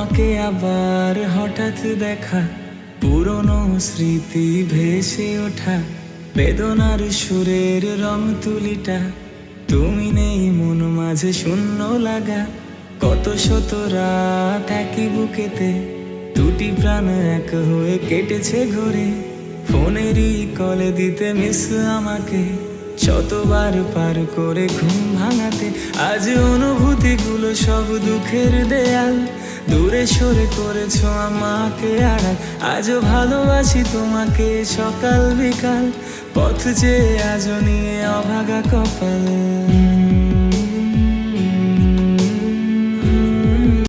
তোমাকে আবার হঠাৎ দেখা। পুরনো স্মৃতি ভেসে ওঠা। বেদনার সুরের রং তুলিটা। তুমি নেই মন মাঝে শূন্য লাগা। কত শত রাত একই বুকেতে। দুটি প্রাণ এক হয়ে কেটেছে ঘরে। ফোনেরই কলে দিতে মিস আমাকে। শতবার পার করে ঘুম ভাঙাতে, আজ অনুভূতিগুলো সব দুঃখের দেয়াল। দূরে সরে করেছ আমাকে আড়াল, আজও ভালোবাসি তোমাকে সকাল বিকাল। পথ যে আজ নিয়ে অভাগা কপাল।